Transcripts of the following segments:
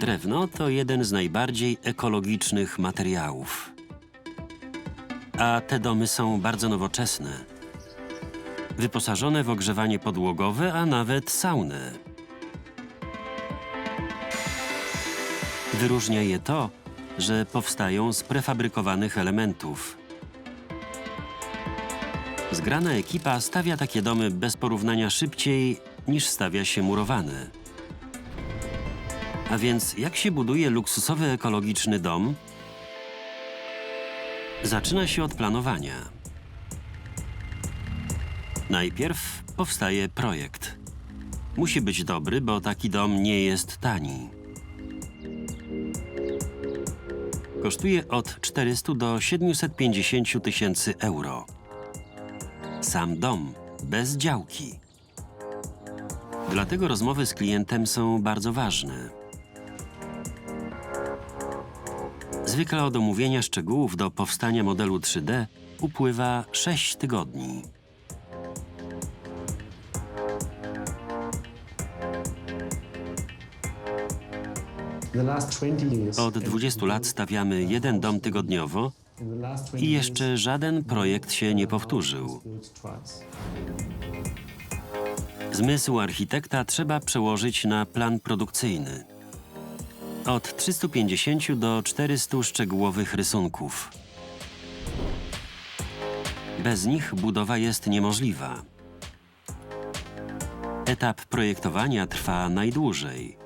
Drewno to jeden z najbardziej ekologicznych materiałów. A te domy są bardzo nowoczesne. Wyposażone w ogrzewanie podłogowe, a nawet saunę. Wyróżnia je to, że powstają z prefabrykowanych elementów. Zgrana ekipa stawia takie domy bez porównania szybciej niż stawia się murowane. A więc jak się buduje luksusowy ekologiczny dom? Zaczyna się od planowania. Najpierw powstaje projekt. Musi być dobry, bo taki dom nie jest tani. Kosztuje od 400 do 750 tysięcy euro. Sam dom, bez działki. Dlatego rozmowy z klientem są bardzo ważne. Zwykle od omówienia szczegółów do powstania modelu 3D upływa 6 tygodni. Od 20 lat stawiamy jeden dom tygodniowo i jeszcze żaden projekt się nie powtórzył. Zmysł architekta trzeba przełożyć na plan produkcyjny. Od 350 do 400 szczegółowych rysunków. Bez nich budowa jest niemożliwa. Etap projektowania trwa najdłużej.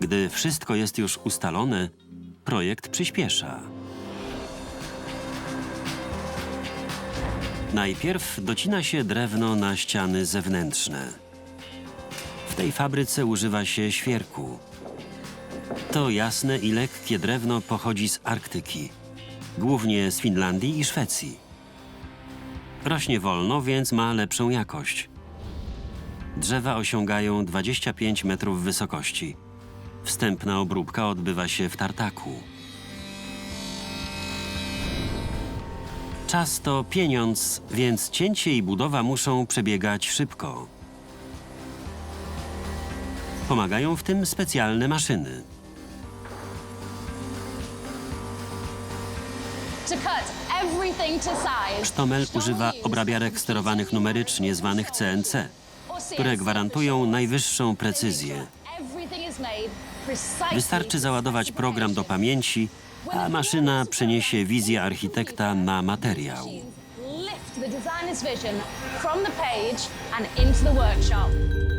Gdy wszystko jest już ustalone, projekt przyspiesza. Najpierw docina się drewno na ściany zewnętrzne. W tej fabryce używa się świerku. To jasne i lekkie drewno pochodzi z Arktyki, głównie z Finlandii i Szwecji. Rośnie wolno, więc ma lepszą jakość. Drzewa osiągają 25 metrów wysokości. Wstępna obróbka odbywa się w tartaku. Czas to pieniądz, więc cięcie i budowa muszą przebiegać szybko. Pomagają w tym specjalne maszyny. Sztomel używa obrabiarek sterowanych numerycznie zwanych CNC, które gwarantują najwyższą precyzję. Wystarczy załadować program do pamięci, a maszyna przeniesie wizję architekta na materiał. The designer's vision from the page and into the workshop.